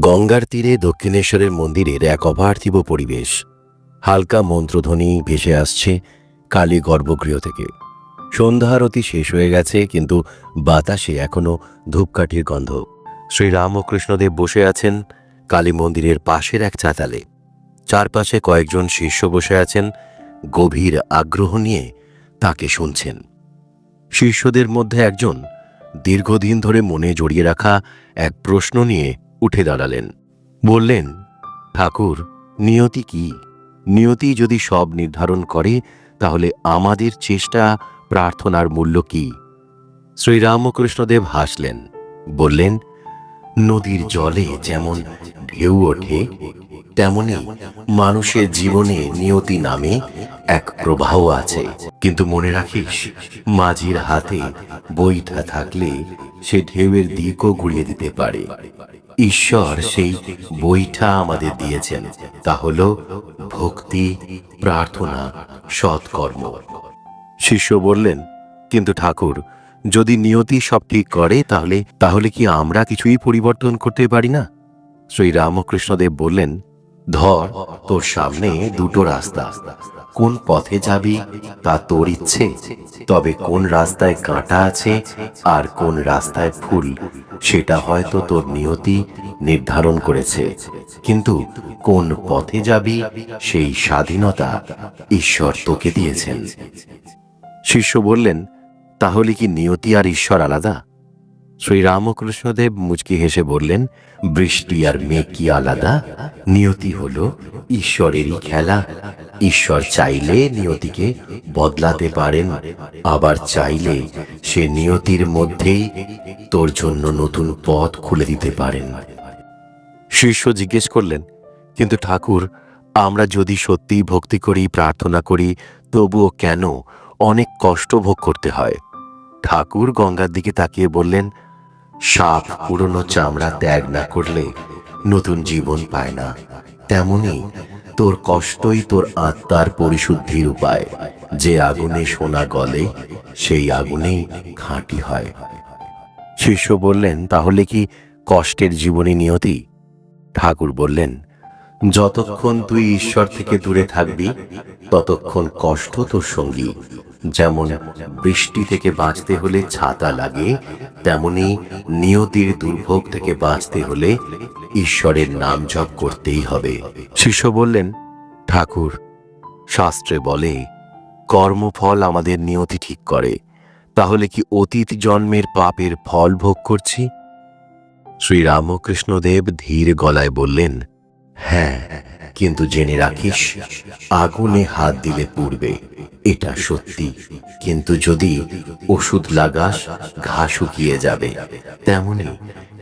গঙ্গার তীরে দক্ষিণেশ্বরের মন্দিরের এক অপার্থিব পরিবেশ। হালকা মন্ত্রধ্বনি ভেসে আসছে কালী গর্ভগৃহ থেকে। সন্ধ্যা আরতি শেষ হয়ে গেছে, কিন্তু বাতাসে এখনও ধূপকাঠির গন্ধ। শ্রী রামকৃষ্ণদেব বসে আছেন কালী মন্দিরের পাশের এক চাতালে। চারপাশে কয়েকজন শিষ্য বসে আছেন, গভীর আগ্রহ নিয়ে তাকে শুনছেন। শিষ্যদের মধ্যে একজন দীর্ঘদিন ধরে মনে জড়িয়ে রাখা এক প্রশ্ন নিয়ে উঠে দাঁড়ালেন। বললেন, ঠাকুর, নিয়তি কি? নিয়তি যদি সব নির্ধারণ করে, তাহলে আমাদের চেষ্টা, প্রার্থনার মূল্য কি? শ্রীরামকৃষ্ণদেব হাসলেন, বললেন, নদীর জলে যেমন ঢেউ ওঠে, তেমনি মানুষের জীবনে নিয়তি নামে এক প্রবাহ আছে। কিন্তু মনে রাখিস, মাঝির হাতে বইটা থাকলে সে ঢেউয়ের দিকও ঘুরিয়ে দিতে পারে। ঈশ্বর সেই বইটা আমাদের দিয়েছেন। তা হল ভক্তি, প্রার্থনা, সৎকর্ম। শিষ্য বললেন, কিন্তু ঠাকুর, যদি নিয়তি সব ঠিক করে, তাহলে তাহলে কি আমরা কিছুই পরিবর্তন করতে পারি না? শ্রী রামকৃষ্ণদেব বললেন ধর, তোর সামনে দুটো রাস্তা। কোন পথে যাবি তা তোর ইচ্ছে, তবে কোন রাস্তায় কাঁটা আছে আর কোন রাস্তায় ফুল, সেটা হয়তো তোর নিয়তি নির্ধারণ করেছে। কিন্তু কোন পথে যাবি সেই স্বাধীনতা ঈশ্বর তোকে দিয়েছেন। শিষ্য বললেন, তাহলে কি নিয়তি আর ঈশ্বর আলাদা? শ্রী রামকৃষ্ণদেব মুচকি হেসে বললেন, বৃষ্টি আর মেঘ কি আলাদা? নিয়তি হল ঈশ্বরেরই খেলা। ঈশ্বর চাইলে নিয়তিকে বদলাতে পারেন, আবার চাইলে সে নিয়তির মধ্যেই তোর জন্য নতুন পথ খুলে দিতে পারেন। শিষ্য জিজ্ঞেস করলেন, কিন্তু ঠাকুর, আমরা যদি সত্যিই ভক্তি করি, প্রার্থনা করি, তবুও কেন অনেক কষ্ট ভোগ করতে হয়? ঠাকুর গঙ্গার দিকে তাকিয়ে বললেন সাপ পুরনো চামড়া ত্যাগ না করলে নতুন জীবন পায় না। তেমনি তোর কষ্টই তোর আত্মার পরিশুদ্ধির উপায়। যে আগুনে সোনা গলে, সেই আগুনেই খাঁটি হয়। শিষ্য বললেন, তাহলে কি কষ্টের জীবনী নিয়তি? ঠাকুর বললেন যতক্ষণ তুই ঈশ্বর থেকে দূরে থাকবি, ততক্ষণ কষ্ট তোর সঙ্গী। যেমন বৃষ্টি থেকে বাঁচতে হলে ছাতা লাগে, তেমনি নিয়তির দুর্ভোগ থেকে বাঁচতে হলে ঈশ্বরের নাম জপ করতেই হবে। শিষ্য বললেন, ঠাকুর, শাস্ত্রে বলে, কর্মফল আমাদের নিয়তি ঠিক করে। তাহলে কি অতীত জন্মের পাপের ফল ভোগ করছি? শ্রীরামকৃষ্ণদেব ধীর গলায় বললেন হ্যাঁ কিন্তু জেনে রাখিস, আগুনে হাত দিলে পুড়বে, এটা সত্যি। কিন্তু যদি ওষুধ লাগাস, ঘা শুকিয়ে যাবে। তেমনি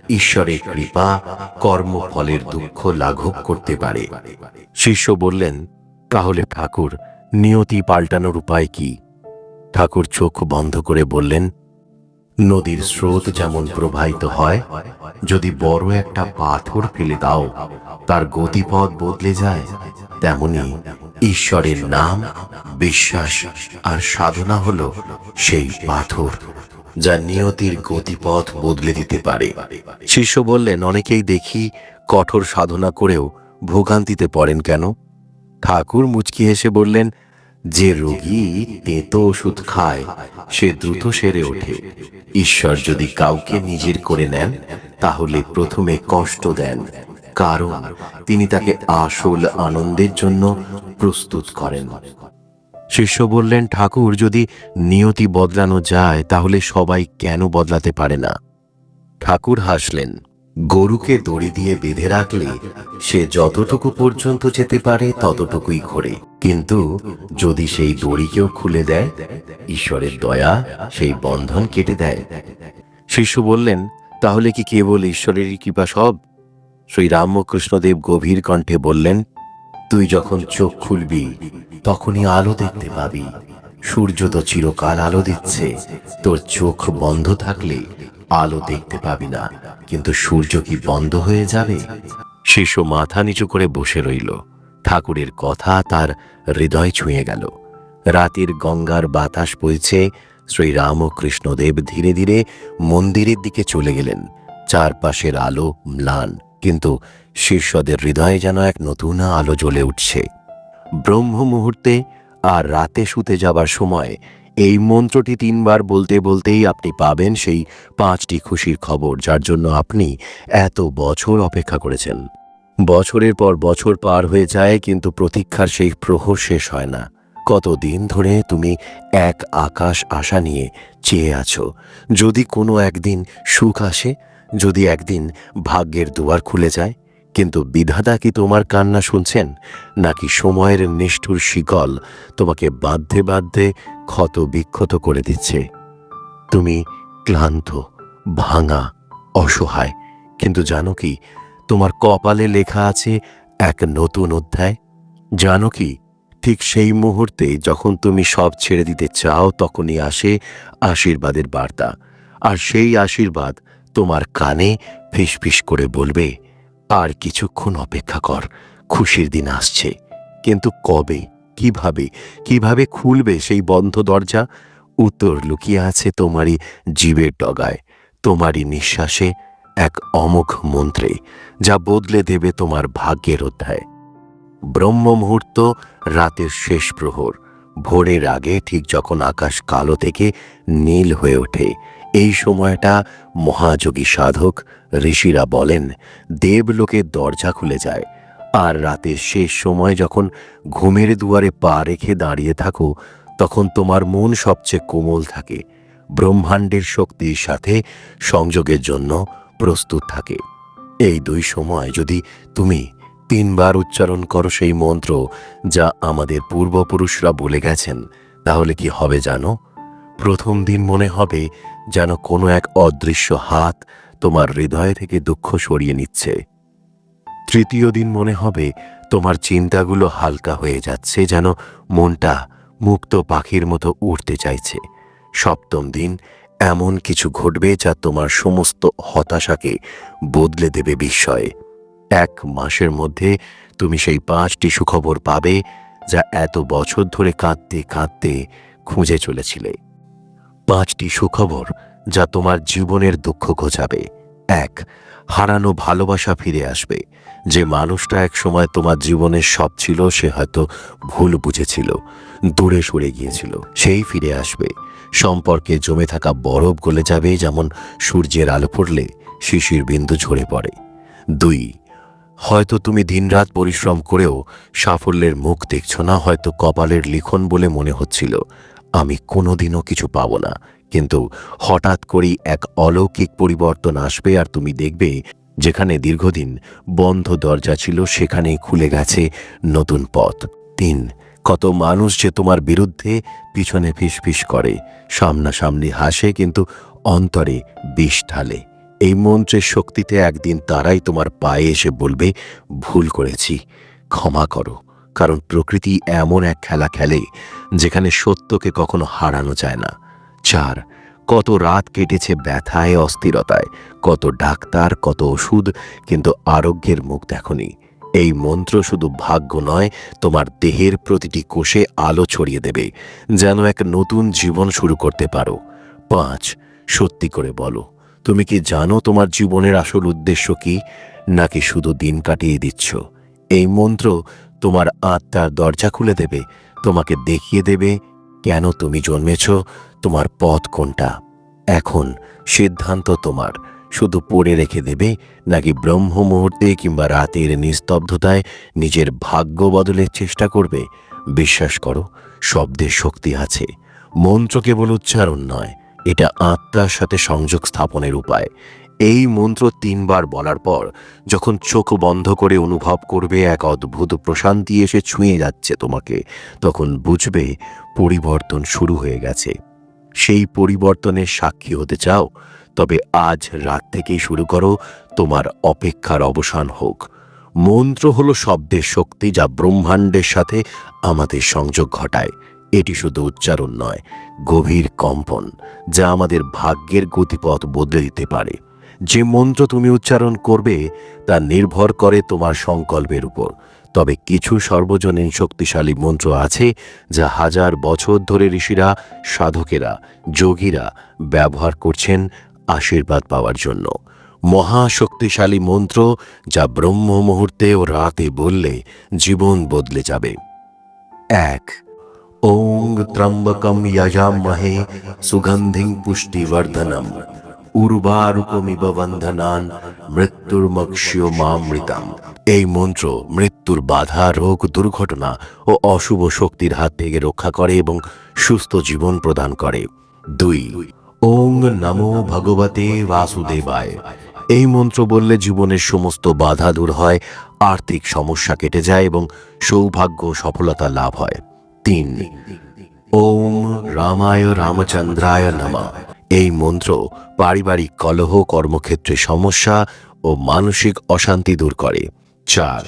ঈশ্বরের কৃপা কর্মফলের দুঃখ লাঘব করতে পারে। শিষ্য বললেন, তাহলে ঠাকুর, নিয়তি পাল্টানোর উপায় কি? ঠাকুর চোখ বন্ধ করে বললেন নদীর স্রোত যেমন প্রবাহিত হয়, যদি বড় একটা পাথর ফেলে দাও, তার গতিপথ বদলে যায়, তেমনি ঈশ্বরের নাম, বিশ্বাস আর সাধনা হলো সেই পাথর, যা নিয়তির গতিপথ বদলে দিতে পারে। শিষ্য বললেন, অনেকেই দেখি কঠোর সাধনা করেও ভোগান্তিতে পড়েন কেন? ঠাকুর মুচকি হেসে বললেন যে রোগী তেতো ওষুধ খায়, সে দ্রুত সেরে ওঠে। ঈশ্বর যদি কাউকে নিজের করে নেন, তাহলে প্রথমে কষ্ট দেন। কারণ তিনি তাকে আসল আনন্দের জন্য প্রস্তুত করেন। শিষ্য বললেন, ঠাকুর, যদি নিয়তি বদলানো যায়, তাহলে সবাই কেন বদলাতে পারে না? ঠাকুর হাসলেন গরুকে দড়ি দিয়ে বেঁধে রাখলে সে যতটুকু পর্যন্ত যেতে পারে ততটুকুই ঘোরে। কিন্তু যদি সেই দড়িকেও খুলে দেয়, ঈশ্বরের দয়া সেই বন্ধন কেটে দেয়। শিশু বললেন, তাহলে কি কেবল ঈশ্বরেরই কৃপা সব? শ্রী রামকৃষ্ণদেব গভীর কণ্ঠে বললেন, তুই যখন চোখ খুলবি, তখনই আলো দেখতে পাবি। সূর্য তো চিরকাল আলো দিচ্ছে। তোর চোখ বন্ধ থাকলে আলো দেখতে পাবি না। কিন্তু সূর্য কি বন্ধ হয়ে যাবে? শিশু মাথা নিচু করে বসে রইল। ঠাকুরের কথা তার হৃদয় ছুঁয়ে গেল। রাতের গঙ্গার বাতাস বইছে শ্রী রামকৃষ্ণদেব ধীরে ধীরে মন্দিরের দিকে চলে গেলেন। চারপাশের আলো ম্লান, কিন্তু শীর্ষদের হৃদয়ে যেন এক নতুন আলো জ্বলে উঠছে। ব্রহ্ম মুহূর্তে আর রাতে শুতে যাবার সময় এই মন্ত্রটি তিনবার বলতে বলতেই আপনি পাবেন সেই পাঁচটি খুশির খবর, যার জন্য আপনি এত বছর অপেক্ষা করেছেন। বছরের পর বছর পার হয়ে যায়, কিন্তু প্রতীক্ষার সেই প্রহর শেষ হয় না। কতদিন ধরে তুমি এক আকাশ আশা নিয়ে চেয়ে আছো? যদি কোনো একদিন সুখ আসে, যদি একদিন ভাগ্যের দুয়ার খুলে যায়, কিন্তু বিধাতা কি তোমার কান্না শুনছেন? নাকি সময়ের নিষ্ঠুর শিকল তোমাকে বাধ্যে বাধ্যে ক্ষত বিক্ষত করে দিচ্ছে। তুমি ক্লান্ত, ভাঙা, অসহায়। কিন্তু জানো কি, তোমার কপালে লেখা আছে এক নতুন অধ্যায়। জানো কি, ঠিক সেই মুহূর্তে যখন তুমি সব ছেড়ে দিতে চাও, তখনই আসে আশীর্বাদের বার্তা। আর সেই আশীর্বাদ তোমার কানে ফিসফিস করে বলবে, আর কিছুক্ষণ অপেক্ষা কর, খুশির দিন আসছে। কিন্তু কবে? কীভাবে কীভাবে খুলবে সেই বন্ধ দরজা? উত্তর লুকিয়ে আছে তোমারই জীবের ডগায়, তোমারই নিঃশ্বাসে এক অমোঘ মন্ত্রে, যা বদলে দেবে তোমার ভাগ্যের অধ্যায়। ব্রহ্ম মুহূর্ত রাতের শেষ প্রহর, ভোরের আগে ঠিক যখন আকাশ কালো থেকে নীল হয়ে ওঠে, এই সময়টা মহাযোগী সাধক ঋষিরা বলেন দেবলোকের দরজা খুলে যায়। আর রাতের শেষ সময় যখন ঘুমের দুয়ারে পা রেখে দাঁড়িয়ে থাকো, তখন তোমার মন সবচেয়ে কোমল থাকে, ব্রহ্মাণ্ডের শক্তির সাথে সংযোগের জন্য প্রস্তুত থাকে। এই দুই সময় যদি তুমি তিনবার উচ্চারণ করো সেই মন্ত্র যা আমাদের পূর্বপুরুষরা বলে গেছেন, তাহলে কি হবে জানো? প্রথম দিন মনে হবে যেন কোনো এক অদৃশ্য হাত তোমার হৃদয় থেকে দুঃখ সরিয়ে নিচ্ছে। তৃতীয় দিন মনে হবে তোমার চিন্তাগুলো হালকা হয়ে যাচ্ছে যেন মনটা মুক্ত পাখির মতো উড়তে চাইছে। সপ্তম দিন এমন কিছু ঘটবে যা তোমার সমস্ত হতাশাকে বদলে দেবে বিস্ময়ে। এক মাসের মধ্যে তুমি সেই পাঁচটি সুখবর পাবে যা এত বছর ধরে কাঁদতে কাঁদতে খুঁজে চলেছিলে। পাঁচটি সুখবর যা তোমার জীবনের দুঃখ ঘোচাবে। এক, হারানো ভালোবাসা ফিরে আসবে। যে মানুষটা এক সময় তোমার জীবনের সব ছিল, সে হয়তো ভুল বুঝেছিল, দূরে সরে গিয়েছিল, সেই ফিরে আসবে। সম্পর্কে জমে থাকা বরফ গলে যাবে, যেমন সূর্যের আলো পড়লে শিশির বিন্দু ঝরে পড়ে। দুই, হয়তো তুমি দিনরাত পরিশ্রম করেও সাফল্যের মুখ দেখছ না, হয়তো কপালের লিখন বলে মনে হচ্ছিল। আমি কোনোদিনও কিছু পাবো না। কিন্তু হঠাৎ করেই এক অলৌকিক পরিবর্তন আসবে আর তুমি দেখবে যেখানে দীর্ঘদিন বন্ধ দরজা ছিল সেখানেই খুলে গেছে নতুন পথ। তিন, কত মানুষ যে তোমার বিরুদ্ধে পিছনে ফিসফিস করে, সামনাসামনি হাসে কিন্তু অন্তরে বিষ ঢালে। এই মন্ত্রের শক্তিতে একদিন তারাই তোমার পায়ে এসে বলবে, ভুল করেছি, ক্ষমা করো। কারণ প্রকৃতি এমন এক খেলা খেলে যেখানে সত্যকে কখনো হারানো যায় না। চার, কত রাত কেটেছে ব্যথায়, অস্থিরতায়। কত ডাক্তার, কত ওষুধ, কিন্তু আরোগ্যের মুখ দেখনি। এই মন্ত্র শুধু ভাগ্য নয়, তোমার দেহের প্রতিটি কোষে আলো ছড়িয়ে দেবে, যেন এক নতুন জীবন শুরু করতে পারো। পাঁচ, সত্যি করে বলো, তুমি কি জানো তোমার জীবনের আসল উদ্দেশ্য কি? নাকি শুধু দিন কাটিয়ে দিচ্ছ? এই মন্ত্র তোমার আত্মার দরজা খুলে দেবে, তোমাকে দেখিয়ে দেবে কেন তুমি জন্মেছ, তোমার পথ কোনটা। এখন সিদ্ধান্ত তোমার, শুধু পড়ে রেখে দেবে নাকি ব্রহ্ম মুহূর্তে কিংবা রাতের নিস্তব্ধতায় নিজের ভাগ্য বদলের চেষ্টা করবে? বিশ্বাস করো শব্দের শক্তি আছে। মন্ত্র কেবল উচ্চারণ নয়, এটা আত্মার সাথে সংযোগ স্থাপনের উপায়। এই মন্ত্র তিনবার বলার পর, যখন চোখ বন্ধ করে অনুভব করবে এক অদ্ভুত প্রশান্তি এসে ছুঁয়ে যাচ্ছে তোমাকে, তখন বুঝবে পরিবর্তন শুরু হয়ে গেছে। সেই পরিবর্তনের সাক্ষী হতে চাও, তবে আজ রাত থেকেই শুরু করো, তোমার অপেক্ষার অবসান হোক। মন্ত্র হল শব্দের শক্তি যা ব্রহ্মাণ্ডের সাথে আমাদের সংযোগ ঘটায়। এটি শুধু উচ্চারণ নয়, গভীর কম্পন, যা আমাদের ভাগ্যের গতিপথ বদলে দিতে পারে। যে মন্ত্র তুমি উচ্চারণ করবে, তা নির্ভর করে তোমার সংকল্পের উপর। তবে কিছু সর্বজনীন শক্তিশালী মন্ত্র আছে, যা হাজার বছর ধরে ঋষিরা, সাধকেরা, যোগীরা ব্যবহার করছেন আশীর্বাদ পাওয়ার জন্য। মহাশক্তিশালী মন্ত্র, যা ব্রহ্ম মুহূর্তে ও রাতে বললে জীবন বদলে যাবে। এক, ওং ত্রম্বকম যজামহে সুগন্ধিং পুষ্টিবর্ধনম। উর্বারুকমিব বন্ধনান মৃত্যুর্মক্ষ্য মামৃতাম। এই মন্ত্র মৃত্যুর বাধা, রোগ, দুর্ঘটনা ও অশুভ শক্তির হাত থেকে রক্ষা করে এবং সুস্থ জীবন প্রদান করে। দুই, ওং নমো ভগবতে বাসুদেবায়। এই মন্ত্র বললে জীবনের সমস্ত বাধা দূর হয়, আর্থিক সমস্যা কেটে যায় এবং সৌভাগ্য সফলতা লাভ হয়। তিন ওম রামায় রামচন্দ্রায় নমঃ। এই মন্ত্র পারিবারিক কলহ, কর্মক্ষেত্রে সমস্যা ও মানসিক অশান্তি দূর করে। চার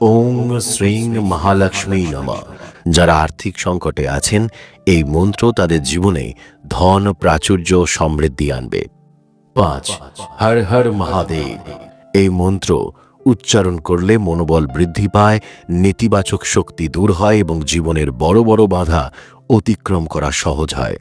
ওম শ্রীং মহালক্ষ্মী নমঃ। যারা আর্থিক সংকটে আছেন, এই মন্ত্র তাদের জীবনে ধন, প্রাচুর্য সমৃদ্ধি আনবে। পাঁচ, হর হর মহাদেব। এই মন্ত্র উচ্চারণ করলে মনোবল বৃদ্ধি পায়, নেতিবাচক শক্তি দূর হয় এবং জীবনের বড় বড় বাধা অতিক্রম করা সহজ হয়।